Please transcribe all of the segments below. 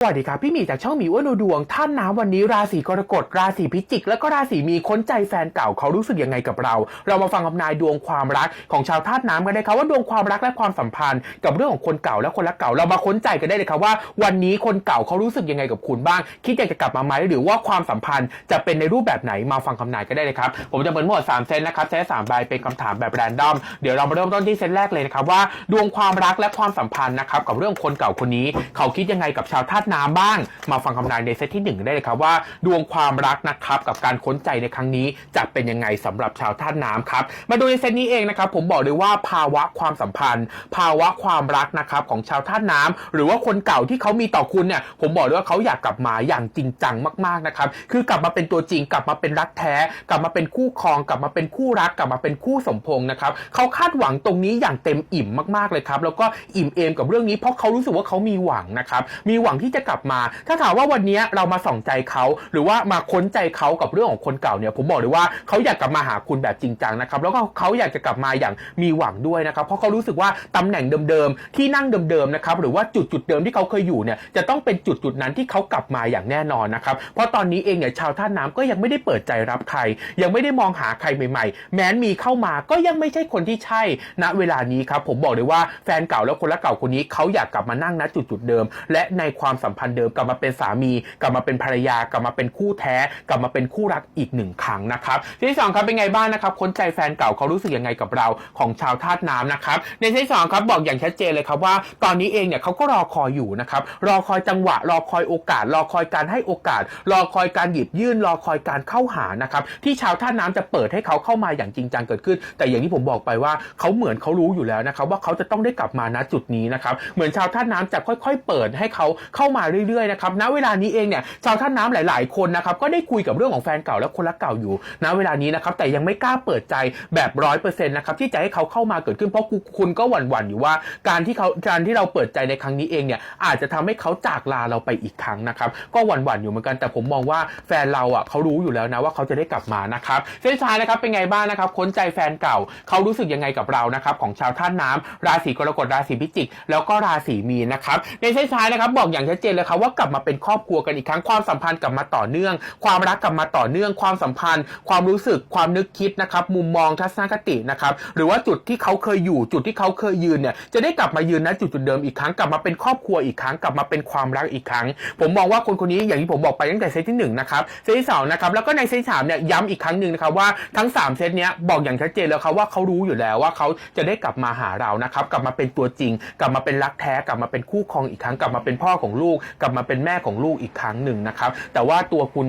สวัสดีครับพี่หมีจากช่องหมีอ้วนดูดวง ท่านน้ำวันนี้ราศีกรกฎราศีพิจิก และก็ราศีมีค้นใจแฟนเก่าเขารู้สึกยังไงกับเรา เรามาฟังคำนายดวงความรักของชาวธาตุน้ำกันได้ครับว่าดวงความรักและความสัมพันธ์ กับเรื่องของคนเก่าและคนรักเก่าเรามาค้นใจกันได้เลยครับว่า วันนี้คนเก่าเขารู้สึกยังไงกับคุณบ้าง คิดอยากจะกลับมาไหมหรือว่าความสัมพันธ์จะเป็นในรูปแบบไหนมาฟังคำนายกันได้เลยครับผมจะเปิดหมดสามเซตนะครับเซตสามใบเป็นคำถามแบบแรนดอมเดี๋ยวเรามาเริ่มต้นที่เซตแรกเลยนะครับว่า ดวงความรักและความสัมพันธ์นะครับกับเรื่องคนเก่าคนนี้ เขาคิดยังไงกับชาวธาตุน้ำบ้าง มาฟังคำนายในเซตที่หนึ่งได้เลยครับว่า ดวงความรักนะครับกับการค้นใจในครั้งนี้จะเป็นยังไงสำหรับชาวธาตุน้ำครับมาดูในเซตนี้เองนะครับผมบอกเลยว่าภาวะความสัมพันธ์ ภาวะความรักนะครับของชาวธาตุน้ำหรือว่าคนเก่าที่เขามีต่อคุณเนี่ยผมบอกเลยว่าเขาอยากกลับมาอย่างจริงจังมากๆนะครับคือกลับมาเป็นตัวจริงกลับมาเป็นรักแท้ กลับมาเป็นคู่ครองกลับมาเป็นคู่รักกลับมาเป็นคู่สมพงษ์นะครับเขาคาดหวังตรงนี้อย่างเต็มอิ่มมากๆเลยครับแล้วก็อิ่มเอมกับเรื่องนี้เพราะเขารู้สึกว่าเขามีหวังนะครับมีหวังที่จะกลับมา ถ้าถามว่าวันนี้เรามาส่องใจเขาหรือว่ามาค้นใจเขากับเรื่องของคนเก่าเนี่ยผมบอกเลยว่าเขาอยากกลับมาหาคุณแบบจริงจังนะครับแล้วก็เขาอยากจะกลับมาอย่างมีหวังด้วยนะครับเพราะเขารู้สึกว่าตำแหน่งเดิมๆที่นั่งเดิมๆนะครับหรือว่าจุดจุดๆเดิมที่เขาเคยอยู่เนี่ยจะต้องเป็นจุดจุดๆนั้นที่เขากลับมาอย่างแน่นอนนะครับเพราะตอนนี้เองเนี่ยชาวท่าน้ำก็ยังไม่ได้เปิดใจรับใคร ยังไม่ได้มองหาใครใหม่ๆ แม้นมีเข้ามาก็ยังไม่ใช่คนที่ใช่ณเวลานี้ครับผมบอกเลยว่าแฟนเก่าแล้วคนละเก่าคนนี้เขาอยากกลับมานั่งณจุดจุดเดิม และในความสมพันธ์เดิมกลับมาเป็นสามี กลับมาเป็นภรรยากลับมาเป็นคู่แท้ กลับมาเป็นคู่รักอีกหนึ่งครั้งนะครับที่สองครับเป็นไงบ้างนะครับคนใจแฟนเก่าเขารู้สึกยังไงกับเราของชาวธาตุน้ำนะครับในที่สองครับบอกอย่างชัดเจนเลยครับว่า ตอนนี้เองเนี่ยเขาก็รอคอยอยู่นะครับรอคอยจังหวะ รอคอยโอกาส รอคอยการให้โอกาส รอคอยการหยิบยื่นรอคอยการเข้าหานะครับที่ชาวท่าน้ำจะเปิดให้เขาเข้ามาอย่างจริงจังเกิดขึ้น แต่อย่างที่ผมบอกไปว่าเขาเหมือนเขารู้อยู่แล้วนะครับว่าเขาจะต้องได้กลับมาณจุดนี้นะครับเหมือนชาวท่าน้ำจะค่อย ๆ เปิดให้เขาเข้ามาเรื่อยๆนะครับณเวลานี้เองเนี่ยชาวท่าน้ำหลาย ๆคนนะครับก็ได้คุยกับเรื่องของแฟนเก่าและคนรักเก่าอยู่ณเวลานี้นะครับแต่ยังไม่กล้าเปิดใจแบบร้อยเปอร์เซ็นต์นะครับที่จะให้เขาเข้ามาเกิดขึ้นเพราะคุณก็หวั่นๆอยู่ว่า การที่เขาการที่เราเปิดใจในครั้งนี้เองเนี่ยอาจจะทำให้เขาจากลาเราไปอีกครั้งนะครับก็หวั่นๆอยู่เหมือนกันแต่ผมมองว่าแฟนเราอะเขารู้อยู่แล้วนะว่าเขาจะได้กลับมานะครับเส้นชายนะครับเป็นไงบ้างนะครับค้นใจแฟนเก่าเขารู้สึกยังไงกับเรานะครับของชาวท่านน้ำราศีกรกฎราศีพิจิก แล้วก็ราศีมีนนะครับในเส้นชายนะครับบอกอย่างชัดเจนเลยครับว่ากลับมาเป็นครอบครัวกันอีกครั้งความสัมพันธ์กลับมาต่อเนื่อง ความรักกลับมาต่อเนื่อง ความสัมพันธ์ ความรู้สึกความนึกคิดนะครับ มุมมองทัศนคตินะครับหรือว่าจุดที่เขาเคยอยู่จุดที่เขาเคยยืนเนี่ยจะได้กลับมายืนณจุดจุดเดิมอีกครั้งกลับมาเป็นครอบครัวอีกครั้งกลับมาเป็นความรักอีกครั้ง ผมมองว่าคนคนนี้อย่างที่ผมบอกไปตั้งแต่เซตที่หนึ่งนะครับเซตที่สองนะครับแล้วก็ในเซตที่สามเนี่ยย้ำอีกครั้งหนึ่งนะครับว่าทั้งสามเซตเนี้ยบอกอย่างชัดเจนแล้วครับว่าเขารู้อยู่แล้วว่าเขาจะได้กลับมาหาเรานะครับกลับมาเป็นตัวจริง กลับมาเป็นรักแท้กลับมาเป็นคู่ครองอีกครั้งกลับมาเป็นพ่อของลูกกลับมาเป็นแม่ของลูกอีกครั้งหนึ่งนะครับแต่ว่าตัวคุณ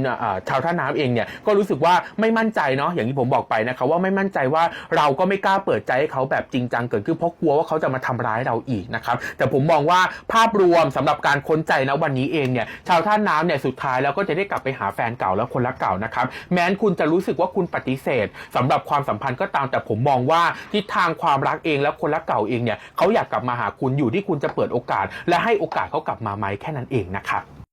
ชาวท่าน้ำเองเนี่ยก็รู้สึกว่าไม่มั่นใจเนาะอย่างที่ผมบอกไปนะครับว่าไม่มั่นใจว่าเราก็ไม่กล้าเปิดใจให้เขาแบบจริงจังเกิดขึ้นเพราะกลัวว่าเขาจะมาทำร้ายเราอีกนะครับแต่ผมมองว่าภาพรวมสำหรับการค้นใจนะวันนี้เองเนี่ยชาวท่าน้ำเนี่ยสุดท้ายแล้วก็จะได้กลับไปหาแฟนเก่าแล้วคนรักเก่านะครับแม้นคุณจะรู้สึกว่าคุณปฏิเสธสำหรับความสัมพันธ์ก็ตามแต่ผมมองว่าทิศทางความรักเองแล้วคนรักเก่าเองเนี่ยเขาอยากกลับมาหาคุณอยู่ที่คุณจะเปิดโอกาส และให้โอกาสเขากลับมาไหมแค่นั้นเองนะครับ